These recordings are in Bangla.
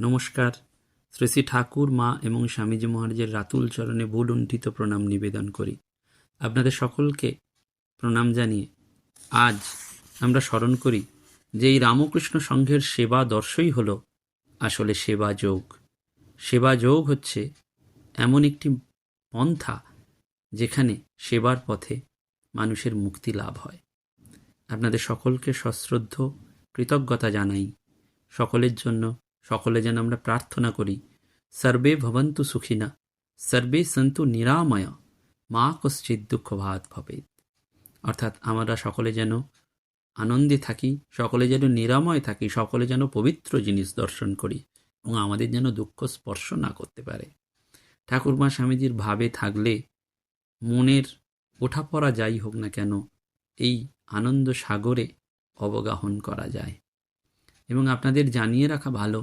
নমস্কার। শ্রী শ্রী ঠাকুর, মা এবং স্বামীজি মহারাজের রাতুল চরণে ভুলুণ্ঠিত প্রণাম নিবেদন করি। আপনাদের সকলকে প্রণাম জানিয়ে আজ আমরা স্মরণ করি যে এই রামকৃষ্ণ সংঘের সেবা দর্শই হল আসলে সেবা যোগ। সেবা যোগ হচ্ছে এমন একটি পন্থা যেখানে সেবার পথে মানুষের মুক্তি লাভ হয়। আপনাদের সকলকে সশ্রদ্ধ, কৃতজ্ঞতা জানাই। সকলের জন্য সকলে যেন আমরা প্রার্থনা করি, সর্বে ভবন্তু সুখিনা, সর্বে সন্তু নিরাময়, মা কশ্চিৎ দুঃখ ভাত ভবেদ অর্থাৎ আমরা সকলে যেন আনন্দে থাকি, সকলে যেন নিরাময় থাকি, সকলে যেন পবিত্র জিনিস দর্শন করি এবং আমাদের যেন দুঃখ স্পর্শ না করতে পারে। ঠাকুরমা স্বামীজির ভাবে থাকলে মনের ওঠাপড়া যাই হোক না কেন, এই আনন্দ সাগরে অবগাহন করা যায়। এবং আপনাদের জানিয়ে রাখা ভালো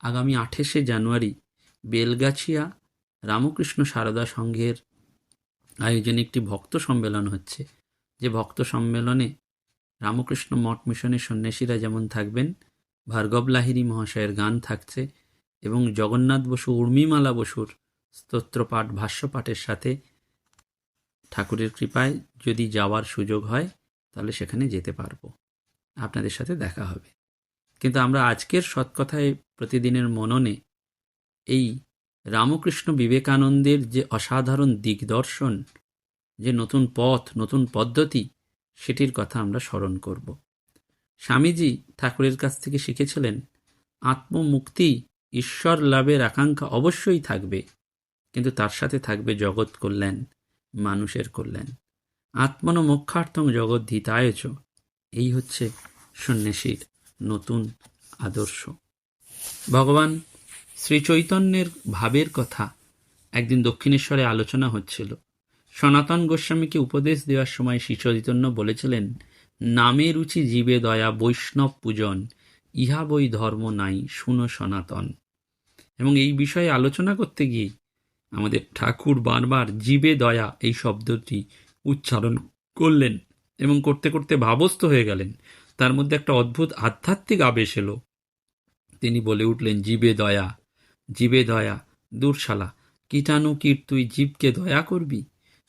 আগামী আঠেশে জানুয়ারি বেলগাছিয়া রামকৃষ্ণ সারদা সংঘের আয়োজনে একটি ভক্ত সম্মেলন হচ্ছে। যে ভক্ত সম্মেলনে রামকৃষ্ণ মঠ মিশনের সন্ন্যাসীরা যেমন থাকবেন, ভার্গব লাহিরি মহাশয়ের গান থাকছে এবং জগন্নাথ বসু, উর্মিমালা বসুর স্তোত্রপাঠ, ভাষ্যপাঠের সাথে ঠাকুরের কৃপায় যদি যাওয়ার সুযোগ হয়, তাহলে সেখানে যেতে পারব। আপনাদের সাথে দেখা হবে। কিন্তু আমরা আজকের সৎকথায় প্রতিদিনের মননে এই রামকৃষ্ণ বিবেকানন্দের যে অসাধারণ দিগদর্শন, যে নতুন পথ, নতুন পদ্ধতি, সেটির কথা আমরা স্মরণ করব। স্বামীজি ঠাকুরের কাছ থেকে শিখেছিলেন, আত্মমুক্তি ঈশ্বর লাভের আকাঙ্ক্ষা অবশ্যই থাকবে, কিন্তু তার সাথে থাকবে জগৎ কল্যাণ, মানুষের কল্যাণ। আত্মন মোক্ষার্থং জগৎ ধিতায়চ এই হচ্ছে সন্ন্যাসীর নতুন আদর্শ। ভগবান শ্রী চৈতন্যের ভাবের কথা একদিন দক্ষিণেশ্বরে আলোচনা হচ্ছিল। সনাতন গোস্বামীকে উপদেশ দেওয়ার সময় শ্রী চৈতন্য বলেছিলেন, নামে রুচি জীবে দয়া, বৈষ্ণব পূজন, ইহা বই ধর্ম নাই, শুনো সনাতন। এবং এই বিষয়ে আলোচনা করতে গিয়ে আমাদের ঠাকুর বারবার জীবে দয়া এই শব্দটি উচ্চারণ করলেন এবং করতে করতে ভাবস্থ হয়ে গেলেন। তার মধ্যে একটা অদ্ভুত আধ্যাত্মিক আবেশ এলো। তিনি বলে উঠলেন, জীবে দয়া জীবে দয়া, দূরশালা কীটাণু কীট তুই জীবকে দয়া করবি?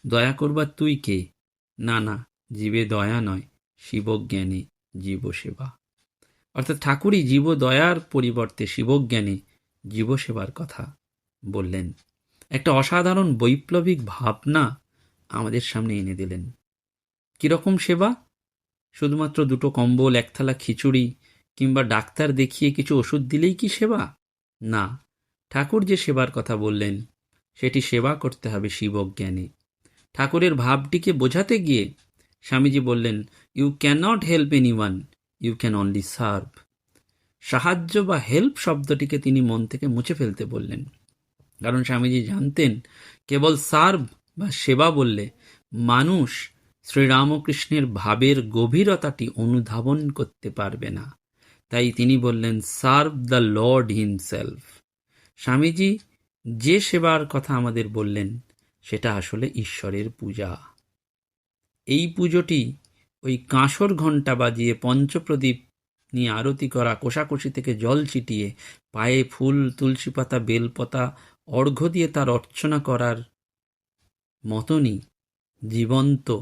দয়া করবার তুই কে? না না, জীবে দয়া নয়, শিবজ্ঞানে জীবসেবা। অর্থাৎ ঠাকুরই জীব দয়ার পরিবর্তে শিবজ্ঞানে জীবসেবার কথা বললেন। একটা অসাধারণ বৈপ্লবিক ভাবনা আমাদের সামনে এনে দিলেন। কীরকম সেবা? শুধুমাত্র দুটো কম্বল, একথালা খিচুড়ি কিংবা ডাক্তার দেখিয়ে কিছু ওষুধ দিলেই কি সেবা? না। ঠাকুর যে সেবার কথা বললেন, সেটি সেবা করতে হবে শিবজ্ঞানে। ঠাকুরের ভাবটিকে বোঝাতে গিয়ে স্বামীজি বললেন you cannot help anyone you can only serve সাহায্য বা হেল্প শব্দটিকে তিনি মন থেকে মুছে ফেলতে বললেন। কারণ স্বামীজি জানতেন, কেবল সার্ভ বা সেবা বললে মানুষ শ্রীরামকৃষ্ণের ভাবের গভীরতাটি অনুধাবন করতে পারবে না। তাই তিনি বললেন serve the Lord himself Swamiji যে সেবার কথা আমাদের বললেন, সেটা আসলে ঈশ্বরের পূজা। এই পুজোটি ওই কাঁসর ঘণ্টা বাজিয়ে পঞ্চপ্রদীপ নিয়ে আরতি করা, কোষাকষি থেকে জল ছিটিয়ে, পায়ে ফুল, তুলসী পাতা, বেলপাতা অর্ঘ্য দিয়ে তার অর্চনা করার মতনই জীবন্ত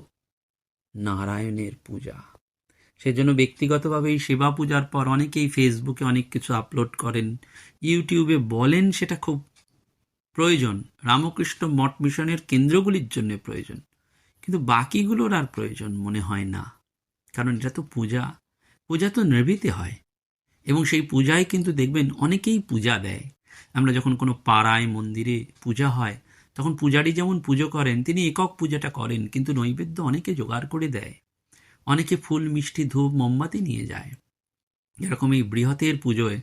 নারায়ণের পূজা। সেজন্য ব্যক্তিগতভাবে এই সেবা পূজার পর অনেকেই ফেসবুকে অনেক কিছু আপলোড করেন। ইউটিউবে বলেন সেটা খুব প্রয়োজন। রামকৃষ্ণ মঠ মিশনের কেন্দ্রগুলির জন্য প্রয়োজন। কিন্তু বাকিগুলোর আর প্রয়োজন মনে হয় না। কারণ এটা তো পূজা। পূজা তো নির্ভীতে হয়। এবং সেই পূজায় কিন্তু দেখবেন অনেকেই পূজা দেয়। আমরা যখন কোনো পাড়ায়, মন্দিরে পূজা হয়, তখন পূজারী যেমন পুজো করেন, তিনি একক পূজাটা করেন, কিন্তু নৈবেদ্য অনেকে জোগাড় করে দেয়। অনেকে ফুল, মিষ্টি, ধূপ, মোমবাতি নিয়ে যায়। যেরকম এই বৃহতের পুজোয়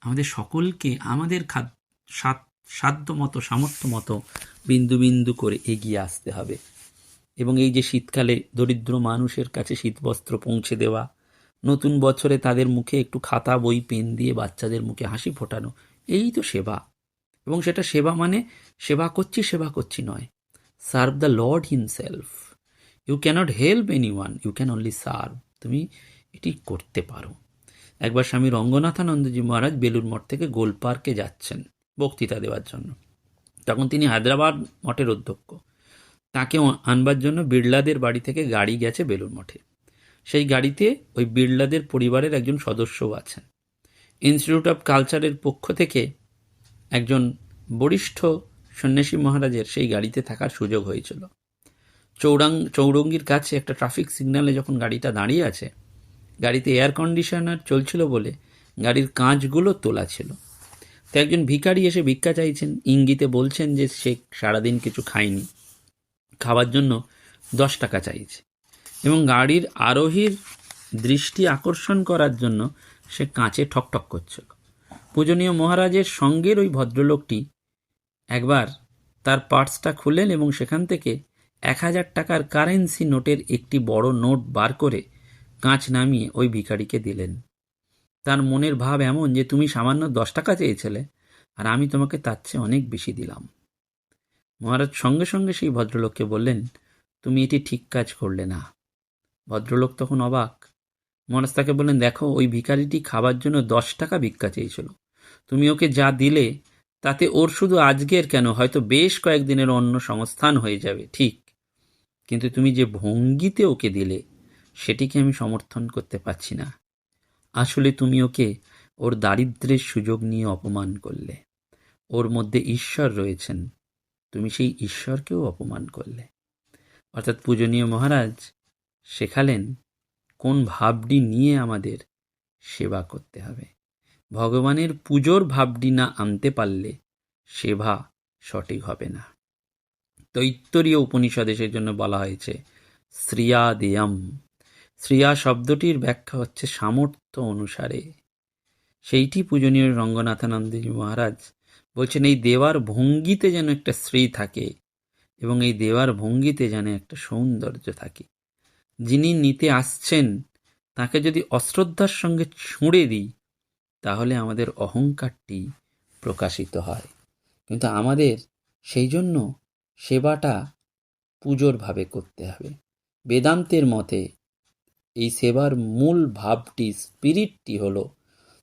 আমাদের সকলকে আমাদের সাধ্য মতো সামর্থ্য মতো বিন্দু বিন্দু করে এগিয়ে আসতে হবে। এবং এই যে শীতকালে দরিদ্র মানুষের কাছে শীতবস্ত্র পৌঁছে দেওয়া, নতুন বছরে তাদের মুখে একটু খাতা, বই, পেন দিয়ে বাচ্চাদের মুখে হাসি ফোটানো, এই তো সেবা। এবং সেটা সেবা মানে সেবা করছি সেবা করছি নয়। Serve the Lord himself you cannot help anyone you can only serve তুমি এটি করতে পারো। একবার স্বামী রঙ্গনাথানন্দজি মহারাজ বেলুর মঠ থেকে গোল পার্কে যাচ্ছেন বক্তৃতা দেওয়ার জন্য। তখন তিনি হায়দ্রাবাদ মঠের অধ্যক্ষ। তাকে আনবার জন্য বিড়লাদের বাড়ি থেকে গাড়ি গেছে বেলুর মঠে। সেই গাড়িতে ওই বিড়লাদের পরিবারের একজন সদস্যও আছেন। ইনস্টিটিউট অফ কালচারের পক্ষ থেকে একজন বরিষ্ঠ সন্ন্যাসী মহারাজের সেই গাড়িতে থাকার সুযোগ হয়েছিল। চৌরাং, চৌরঙ্গির কাছে একটা ট্রাফিক সিগন্যালে যখন গাড়িটা দাঁড়িয়ে আছে, গাড়িতে এয়ার কন্ডিশনার চলছিল বলে গাড়ির কাঁচগুলো তোলা ছিল। তো একজন ভিখারি এসে ভিক্ষা চাইছেন, ইঙ্গিতে বলছেন যে সে সারাদিন কিছু খায়নি। খাওয়ার জন্য দশ টাকা চাইছে। এবং গাড়ির আরোহীর দৃষ্টি আকর্ষণ করার জন্য সে কাঁচে ঠকঠক করছিল। পূজনীয় মহারাজের সঙ্গের ওই ভদ্রলোকটি একবার তার পার্সটা খুললেন এবং সেখান থেকে এক হাজার টাকার কারেন্সি নোটের একটি বড় নোট বার করে কাঁচ নামিয়ে ওই ভিখারিকে দিলেন। তার মনের ভাব এমন যে, তুমি সামান্য দশ টাকা চেয়েছিলে আর আমি তোমাকে তার চেয়ে অনেক বেশি দিলাম। মহারাজ সঙ্গে সঙ্গে সেই ভদ্রলোককে বললেন, তুমি এটি ঠিক কাজ করলে না। ভদ্রলোক তখন অবাক। মহারাজ তাকে বললেন, দেখো, ওই ভিখারিটি খাবার জন্য দশ টাকা ভিক্ষা চেয়েছিল। তুমি ওকে যা দিলে তাতে ওর শুধু আজকের কেন? হয়তো বেশ কয়েকদিনের অন্য সংস্থান হয়ে যাবে। ঠিক কিন্তু তুমি যে ভঙ্গিতে ওকে দিলে, সেটিকে আমি সমর্থন করতে পারছি না। আসলে তুমি ওকে ওর দারিদ্রের সুযোগ নিয়ে অপমান করলে। ওর মধ্যে ঈশ্বর রয়েছেন। তুমি সেই ঈশ্বরকেও অপমান করলে। অর্থাৎ পূজনীয় মহারাজ শেখালেন, কোন ভাবটি নিয়ে আমাদের সেবা করতে হবে। ভগবানের পুজোর ভাবটি না আনতে পারলে সেবা সঠিক হবে না। তৈত্তরীয় উপনিষদে সেই জন্য বলা হয়েছে শ্রিয়া দেয়ম শ্রিয়া শব্দটির ব্যাখ্যা হচ্ছে সামর্থ্য অনুসারে। সেইটি পূজনীয় রঙ্গনাথানন্দজি মহারাজ বলছেন, এই দেওয়ার ভঙ্গিতে যেন একটা শ্রী থাকে এবং এই দেওয়ার ভঙ্গিতে যেন একটা সৌন্দর্য থাকে। যিনি নিতে আসছেন, তাকে যদি অশ্রদ্ধার সঙ্গে ছুঁড়ে দিই, তাহলে আমাদের অহংকারটি প্রকাশিত হয়। কিন্তু আমাদের সেই জন্য সেবাটা পুজোর ভাবে করতে হবে। বেদান্তের মতে এই সেবার মূল ভাবটি, স্পিরিটটি হলো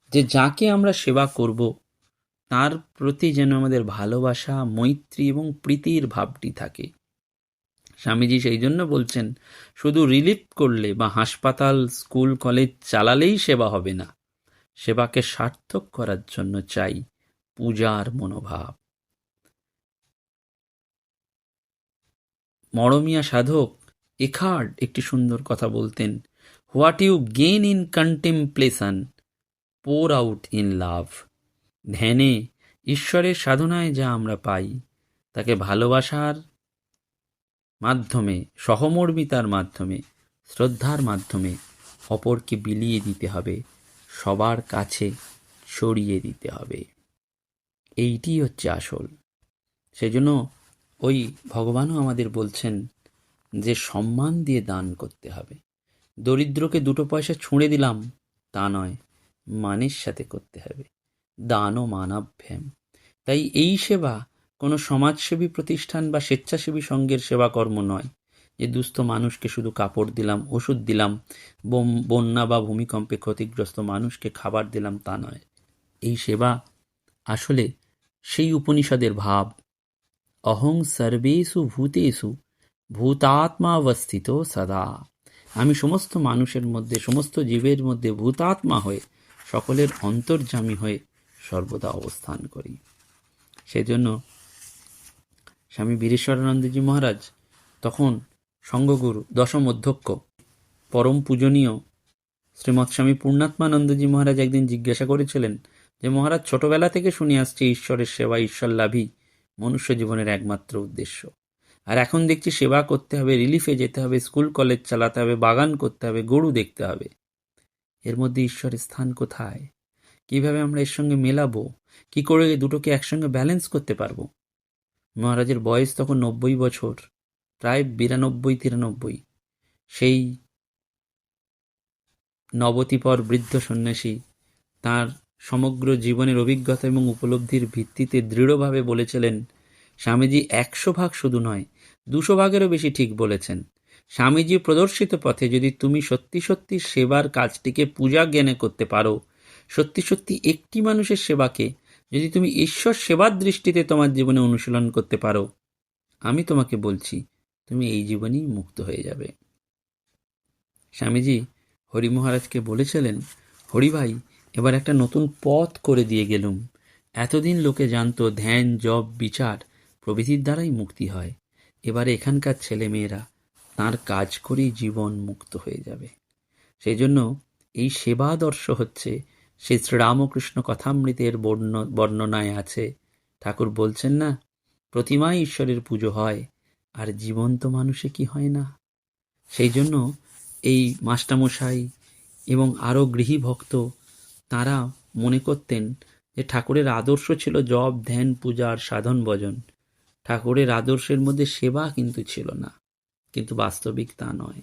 যে যাকে আমরা সেবা করব, তার প্রতি যেন আমাদের ভালোবাসা, মৈত্রী এবং প্রীতির ভাবটি থাকে। স্বামীজি সেই জন্য বলছেন, শুধু রিলিফ করলে বা হাসপাতাল স্কুল কলেজ চালালেই সেবা হবে না। সেবাকে সার্থক করার জন্য চাই পূজার মনোভাব। মরমিয়া সাধক এখার্ড একটি সুন্দর কথা বলতেন, what you gain in contemplation, pour out in love. ধ্যানে, ঈশ্বরের সাধনায় যা আমরা পাই, তাকে ভালোবাসার মাধ্যমে, সহমর্মিতার মাধ্যমে, শ্রদ্ধার মাধ্যমে অপরকে বিলিয়ে দিতে হবে, সবার কাছে ছড়িয়ে দিতে হবে। এইটি হচ্ছে আসল। সেজন্য ওই ভগবানও আমাদের বলছেন যে সম্মান দিয়ে দান করতে হবে। দরিদ্রকে দুটো পয়সা ছুঁড়ে দিলাম, তা নয়, মানের সাথে করতে হবে। দান ও মানাভ্যাম তাই এই সেবা কোনো সমাজসেবী প্রতিষ্ঠান বা স্বেচ্ছাসেবী সংঘের সেবাকর্ম নয় যে দুস্থ মানুষকে শুধু কাপড় দিলাম, ওষুধ দিলাম বন্যা বা ভূমিকম্পে ক্ষতিগ্রস্ত মানুষকে খাবার দিলাম, তা নয়। এই সেবা আসলে সেই উপনিষদের ভাব অহং সর্বেষু ভূতেষু ভূতাত্মাবস্থিত সদা আমি সমস্ত মানুষের মধ্যে, সমস্ত জীবের মধ্যে ভূতাত্মা হয়ে, সকলের অন্তর্জামী হয়ে সর্বদা অবস্থান করি। সেজন্য স্বামী বীরেশ্বরানন্দজি মহারাজ তখন সঙ্গগুরু দশম অধ্যক্ষ, পরম পূজনীয় শ্রীমৎ স্বামী পূর্ণাত্মানন্দজি মহারাজ একদিন জিজ্ঞাসা করেছিলেন যে, মহারাজ, ছোটবেলা থেকে শুনে আসছে ঈশ্বরের সেবা, ঈশ্বর লাভই মনুষ্য জীবনের একমাত্র উদ্দেশ্য। আর এখন দেখছি সেবা করতে হবে রিলিফে যেতে হবে স্কুল কলেজ চালাতে হবে, বাগান করতে হবে, গরু দেখতে হবে। এর মধ্যে ঈশ্বরের স্থান কোথায়? কীভাবে আমরা এর সঙ্গে মেলাবো? কি করে দুটোকে একসঙ্গে ব্যালেন্স করতে পারব? মহারাজের বয়স তখন নব্বই বছর, প্রায় বিরানব্বই, তিরানব্বই। সেই নবতিপর বৃদ্ধ সন্ন্যাসী তার সমগ্র জীবনের অভিজ্ঞতা এবং উপলব্ধির ভিত্তিতে দৃঢ়ভাবে বলেছিলেন, স্বামীজি একশো ভাগ শুধু নয়, দুশো ভাগেরও বেশি ঠিক বলেছেন। স্বামীজি প্রদর্শিত পথে যদি তুমি সত্যি সত্যি সেবার কাজটিকে পূজা জ্ঞানে করতে পারো, সত্যি সত্যি একটি মানুষের সেবাকে যদি তুমি ঈশ্বর সেবার দৃষ্টিতে তোমার জীবনে অনুশীলন করতে পারো, আমি তোমাকে বলছি, তুমি এই জীবনেই মুক্ত হয়ে যাবে। স্বামীজি হরি মহারাজকে বলেছিলেন হরি ভাই এবার একটা নতুন পথ করে দিয়ে গেলুম। এতদিন লোকে জানতো ধ্যান জব বিচার প্রভৃতির দ্বারাই মুক্তি হয়। এবারে এখানকার ছেলেমেয়েরা তার কাজ করেই জীবন মুক্ত হয়ে যাবে। সেই জন্য এই সেবাদর্শ হচ্ছে সেই শ্রীরামকৃষ্ণ কথামৃতের বর্ণ, বর্ণনায় আছে। ঠাকুর বলছেন না, প্রতিমায় ঈশ্বরের পুজো হয়, আর জীবন্ত মানুষে কি হয় না? সেই জন্য এই মাস্টামশাই এবং আরও গৃহী ভক্ত তারা মনে করতেন যে ঠাকুরের আদর্শ ছিল জপ, ধ্যান, পূজা আর সাধন ভজন। ঠাকুরের আদর্শের মধ্যে সেবা কিন্তু ছিল না, কিন্তু বাস্তবিক তা নয়।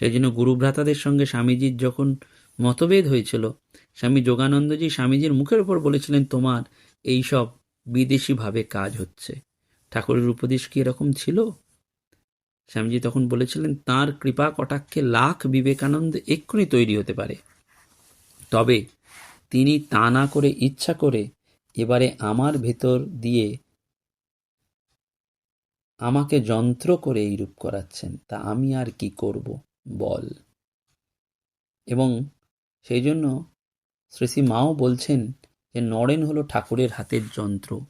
সেই জন্য গুরুভ্রাতাদের সঙ্গে স্বামীজির যখন মতভেদ হয়েছিল, স্বামী যোগানন্দজি স্বামীজির মুখের উপর বলেছিলেন, তোমার এই সব বিদেশিভাবে কাজ হচ্ছে। ঠাকুরের উপদেশ কি এরকম ছিল? স্বামীজি তখন বলেছিলেন, তার কৃপা কটাক্ষে লাখ বিবেকানন্দ এক্ষুনি তৈরি হতে পারে। তবে তিনি তা না করে ইচ্ছা করে এবারে আমার ভেতর দিয়ে আমাকে যন্ত্র করে এইরূপ করাচ্ছেন, তা আমি আর কি করব? বল। এবং সেই জন্য শ্রী মাও বলছেন যে, নরেন হলো ঠাকুরের হাতের যন্ত্র।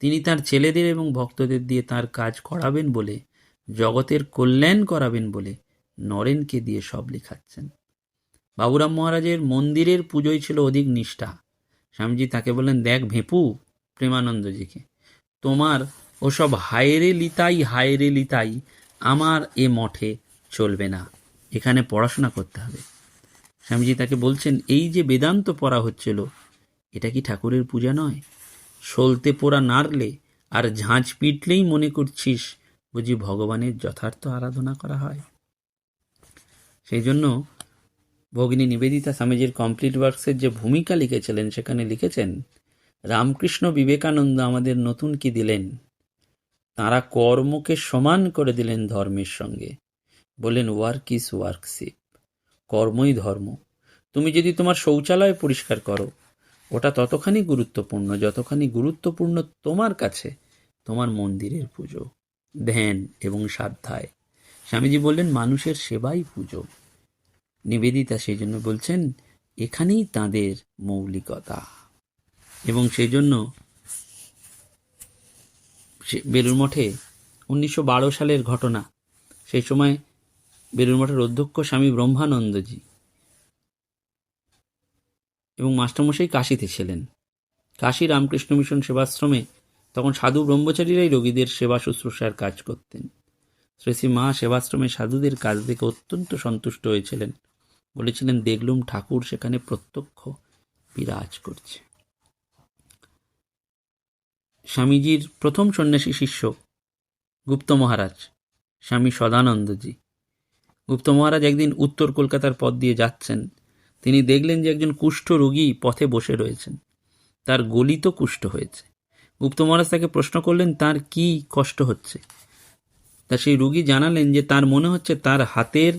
তিনি তার ছেলেদের এবং ভক্তদের দিয়ে তার কাজ করাবেন বলে, জগতের কল্যাণ করাবেন বলে নরেনকে দিয়ে সব লেখাচ্ছেন। বাবুরাম মহারাজের মন্দিরের পুজোই ছিল অধিক নিষ্ঠা। স্বামীজি তাকে বললেন, দেখ ভেপু প্রেমানন্দজিকে, তোমার ওসব হায়রে লিতাই হায়রে লিতাই, আমার এ মঠে চলবে না। এখানে পড়াশোনা করতে হবে। স্বামীজি তাকে বলছেন, এই যে বেদান্ত পড়া হচ্ছিল, এটা কি ঠাকুরের পূজা নয়? সলতে পোড়া নাড়লে আর ঝাঁঝ পিটলেই মনে করছিস বুঝি ভগবানের যথার্থ আরাধনা করা হয়? সেই জন্য ভগিনী নিবেদিতা স্বামীজির কমপ্লিট ওয়ার্কসের যে ভূমিকা লিখেছিলেন, সেখানে লিখেছেন, রামকৃষ্ণ বিবেকানন্দ আমাদের নতুন কি দিলেন? তারা কর্মকে সমান করে দিলেন ধর্মের সঙ্গে। বললেন ওয়ার্ক ইজ ওয়ার্কশিপ কর্মই ধর্ম। তুমি যদি তোমার শৌচালয় পরিষ্কার করো, ওটা ততখানি গুরুত্বপূর্ণ, যতখানি গুরুত্বপূর্ণ তোমার কাছে, তোমার মন্দিরের পুজো, ধ্যান এবং সাধ্যায়। স্বামীজি বললেন, মানুষের সেবাই পুজো। নিবেদিতা সেই জন্য বলছেন, এখানেই তাদের মৌলিকতা। এবং সেই জন্য বেলুর মঠে উনিশশো বারো সালের ঘটনা, সেই সময় বেলুর মঠের অধ্যক্ষ স্বামী ব্রহ্মানন্দজি এবং মাস্টারমশাই কাশিতে ছিলেন। কাশী রামকৃষ্ণ মিশন সেবাশ্রমে তখন সাধু ব্রহ্মচারীরাই রোগীদের সেবা শুশ্রূষার কাজ করতেন। শ্রী শ্রী মা সেবাশ্রমে সাধুদের কাজ দেখে অত্যন্ত সন্তুষ্ট হয়েছিলেন। বলেছিলেন, দেখলুম ঠাকুর সেখানে প্রত্যক্ষ বিরাজ করছে। স্বামীজির প্রথম সন্ন্যাসী শিষ্য গুপ্ত মহারাজ, স্বামী সদানন্দজি। গুপ্ত মহারাজ একদিন উত্তর কলকাতার পথ দিয়ে যাচ্ছেন। তিনি দেখলেন যে একজন কুষ্ঠ রোগী পথে বসে রয়েছেন। তার গলিত কুষ্ঠ হয়েছে। গুপ্ত মহারাজ তাকে প্রশ্ন করলেন, তার কি কষ্ট হচ্ছে? তা সেই রুগী জানালেন যে তার মনে হচ্ছে তার হাতের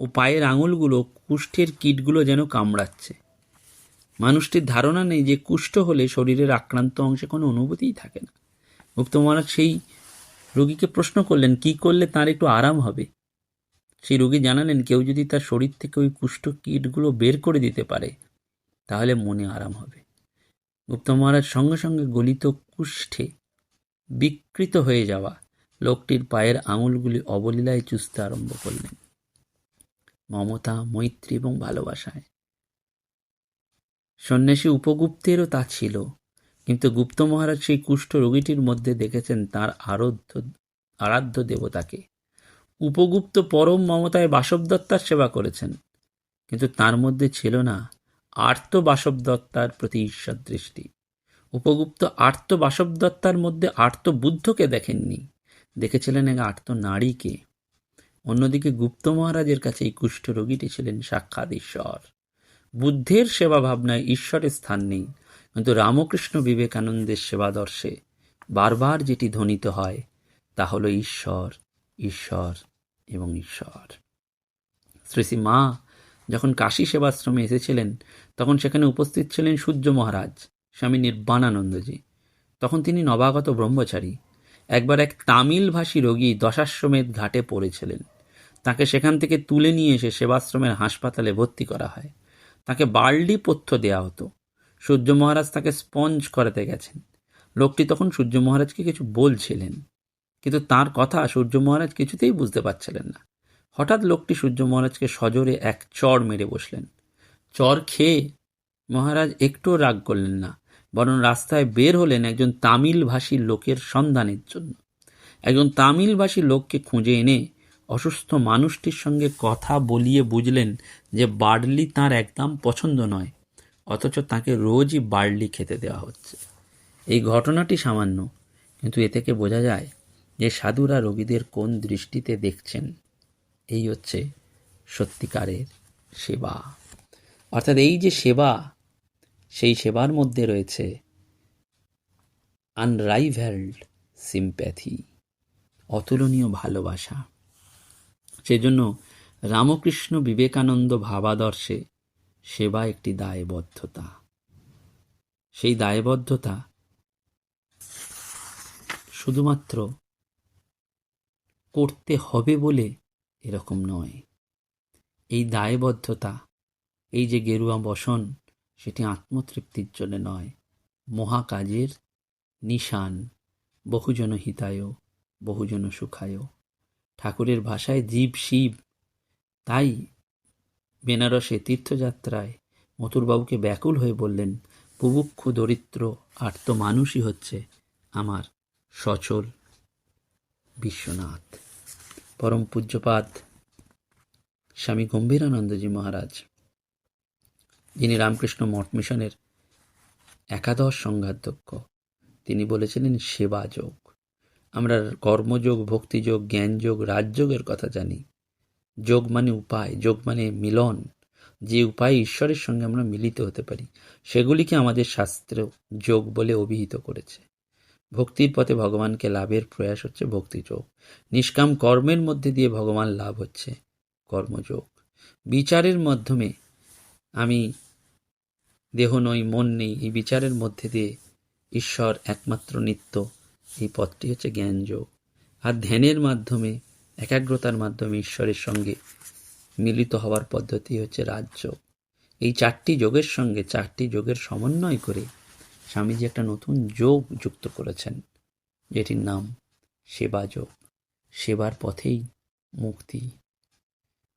ও পায়ের আঙুলগুলো কুষ্ঠের কীটগুলো যেন কামড়াচ্ছে। মানুষটির ধারণা নেই যে কুষ্ঠ হলে শরীরের আক্রান্ত অংশে কোনো অনুভূতিই থাকে না। গুপ্ত মহারাজ সেই রোগীকে প্রশ্ন করলেন, কি করলে তার একটু আরাম হবে? সেই রোগী জানালেন, কেউ যদি তার শরীর থেকে ওই কুষ্ঠ কীটগুলো বের করে দিতে পারে, তাহলে মনে আরাম হবে। গুপ্ত মহারাজ সঙ্গে সঙ্গে গলিত কুষ্ঠে বিকৃত হয়ে যাওয়া লোকটির পায়ের আঙুলগুলি অবলীলায় চুষতে আরম্ভ করলেন। মমতা, মৈত্রী এবং ভালোবাসায়। সন্ন্যাসী উপগুপ্তেরও তা ছিল, কিন্তু গুপ্ত মহারাজ সেই কুষ্ঠ রোগীটির মধ্যে দেখেছেন তার আরাধ্য আরাধ্য দেবতাকে। উপগুপ্ত পরম মমতায় বাসবদত্তার সেবা করেছেন, কিন্তু তার মধ্যে ছিল না আর্ত বাসবদত্তার প্রতি ঈশ্বর দৃষ্টি। উপগুপ্ত আর্ত বাসবদত্তার মধ্যে আর্ত বুদ্ধকে দেখেননি, দেখেছিলেন এক আর্ত নারীকে। অন্যদিকে গুপ্ত মহারাজের কাছে এই কুষ্ঠ রোগীটি ছিলেন সাক্ষাৎ ঈশ্বর। বুদ্ধের সেবা ভাবনায় ঈশ্বরের স্থান নেই, কিন্তু রামকৃষ্ণ বিবেকানন্দের সেবাদর্শে বারবার যেটি ধ্বনিত হয়, তা হল ঈশ্বর ঈশ্বর এবং ঈশ্বর। শ্রী শ্রী মা যখন কাশী সেবাশ্রমে এসেছিলেন, তখন সেখানে উপস্থিত ছিলেন সূর্য মহারাজ, স্বামী নির্বাণানন্দজি। তখন তিনি নবাগত ব্রহ্মচারী একবার এক তামিলভাষী রোগী দশাশ্বমেধ ঘাটে পড়েছিলেন। তাকে সেখান থেকে তুলে নিয়ে এসে সেবাশ্রমের হাসপাতালে ভর্তি করা হয়। তাকে বার্লি পথ্য দেয়া হতো। সূর্য মহারাজ তাকে স্পঞ্জ করাতে গেছেন। লোকটি তখন সূর্য মহারাজকে কিছু বলছিলেন। কিন্তু তার কথা সূর্য মহারাজ কিছুতেই বুঝতে পারছিলেন না। হঠাৎ লোকটি সূর্য মহারাজকে সজোরে এক চর মেরে বসলেন। চর খেয়ে মহারাজ একটুও রাগ করলেন না। বরং রাস্তায় বের হলেন একজন তামিলভাষী লোকের সন্ধানের জন্য। একজন তামিলভাষী লোককে খুঁজে এনে অসুস্থ মানুষটির সঙ্গে কথা বলিয়ে বুঝলেন যে বার্লি তার একদম পছন্দ নয়, অথচ তাকে রোজই বার্লি খেতে দেওয়া হচ্ছে। এই ঘটনাটি সামান্য, কিন্তু এ থেকে বোঝা যায় যে সাধুরা রোগীদের কোন দৃষ্টিতে দেখছেন। এই হচ্ছে সত্যিকারের সেবা। অর্থাৎ এই যে সেবা সেই সেবার মধ্যে রয়েছে আনরাইভেলড সিম্প্যাথি অতুলনীয় ভালোবাসা। সেজন্য রামকৃষ্ণ বিবেকানন্দ ভাবাদর্শে সেবা একটি দায়বদ্ধতা। সেই দায়বদ্ধতা শুধুমাত্র করতে হবে বলে এরকম নয়। এই দায়বদ্ধতা, এই যে গেরুয়া বসন সেটি আত্মতৃপ্তির জন্য নয়। মহাকাজের নিশান বহুজন হিতায় বহুজন সুখায় ঠাকুরের ভাষায় জীব শিব। তাই বেনারসে তীর্থযাত্রায় মথুরবাবুকে ব্যাকুল হয়ে বললেন, বুভুক্ষু দরিদ্র আর্ত মানুষই হচ্ছে আমার সচল বিশ্বনাথ। পরম পূজ্যপাত স্বামী গম্ভীরানন্দজি মহারাজ যিনি রামকৃষ্ণ মঠ মিশনের একাদশ সংঘাধ্যক্ষ তিনি বলেছিলেন, সেবা যোগ। আমরা কর্মযোগ, ভক্তিযোগ, জ্ঞানযোগ, রাজযোগের কথা জানি। যোগ মানে উপায়, যোগ মানে মিলন। যে উপায়ে ঈশ্বরের সঙ্গে আমরা মিলিত হতে পারি, সেগুলিকে আমাদের শাস্ত্র যোগ বলে অভিহিত করেছে। ভক্তির পথে ভগবানকে লাভের প্রয়াস হচ্ছে ভক্তিযোগ। নিষ্কাম কর্মের মধ্যে দিয়ে ভগবান লাভ হচ্ছে কর্মযোগ। বিচারের মাধ্যমে আমি দেহ নই, মন নেই, এই বিচারের মধ্যে দিয়ে ঈশ্বর একমাত্র নিত্য। এই পথটি হচ্ছে জ্ঞানযোগ। আর ধ্যানের মাধ্যমে, একাগ্রতার মাধ্যমে ঈশ্বরের সঙ্গে মিলিত হওয়ার পদ্ধতি হচ্ছে রাজযোগ। এই চারটি যোগের সঙ্গে, চারটি যোগের সমন্বয় করে স্বামীজি একটা নতুন যোগ যুক্ত করেছেন, যেটির নাম সেবা যোগ সেবার পথেই মুক্তি।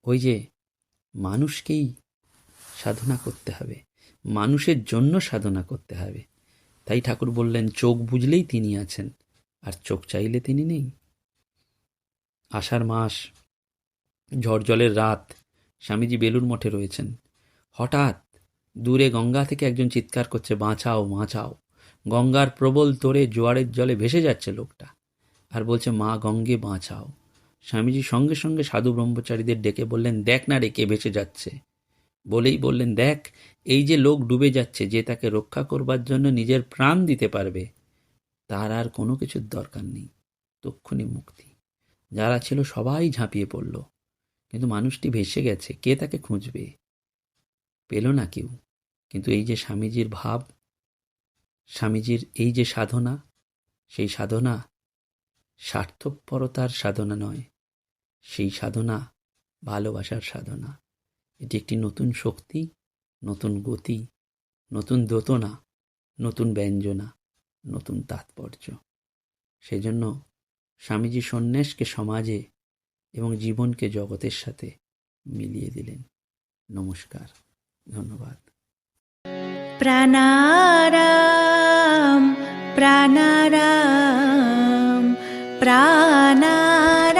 ওই যে মানুষকেই সাধনা করতে হবে। মানুষের জন্য সাধনা করতে হবে। তাই ঠাকুর বললেন, চোখ বুঝলেই তিনি আছেন, আর চোখ চাইলে তিনি নেই। আষাঢ় মাস ঝড় জলের রাত, স্বামীজি বেলুর মঠে রয়েছেন। হঠাৎ দূরে গঙ্গা থেকে একজন চিৎকার করছে, বাঁচাও বাঁচাও। গঙ্গার প্রবল তোরে জোয়ারের জলে ভেসে যাচ্ছে লোকটা আর বলছে, মা গঙ্গে বাঁচাও। স্বামীজি সঙ্গে সঙ্গে সাধু ব্রহ্মচারীদের ডেকে বললেন, দেখ না রে কে ভেসে যাচ্ছে। বলেই বললেন, দেখ, এই যে লোক ডুবে যাচ্ছে যে তাকে রক্ষা করবার জন্য নিজের প্রাণ দিতে পারবে, তার আর কোনো কিছুর দরকার নেই। তক্ষণি মুক্তি। যারা ছিল সবাই ঝাঁপিয়ে পড়ল। কিন্তু মানুষটি ভেসে গেছে, কে তাকে খুঁজবে? পেল না কেউ। কিন্তু এই যে স্বামীজির ভাব, স্বামীজির এই যে সাধনা, সেই সাধনা স্বার্থপরতার সাধনা নয়, সেই সাধনা ভালোবাসার সাধনা। এটি একটি নতুন শক্তি, নতুন গতি, নতুন দোতনা, নতুন ব্যঞ্জনা, নতুন তাৎপর্য। সেজন্য স্বামীজি সন্ন্যাসকে সমাজে এবং জীবনকে জগতের সাথে মিলিয়ে দিলেন। নমস্কার, ধন্যবাদ। প্রাণারাম প্রাণারাম প্রাণারাম।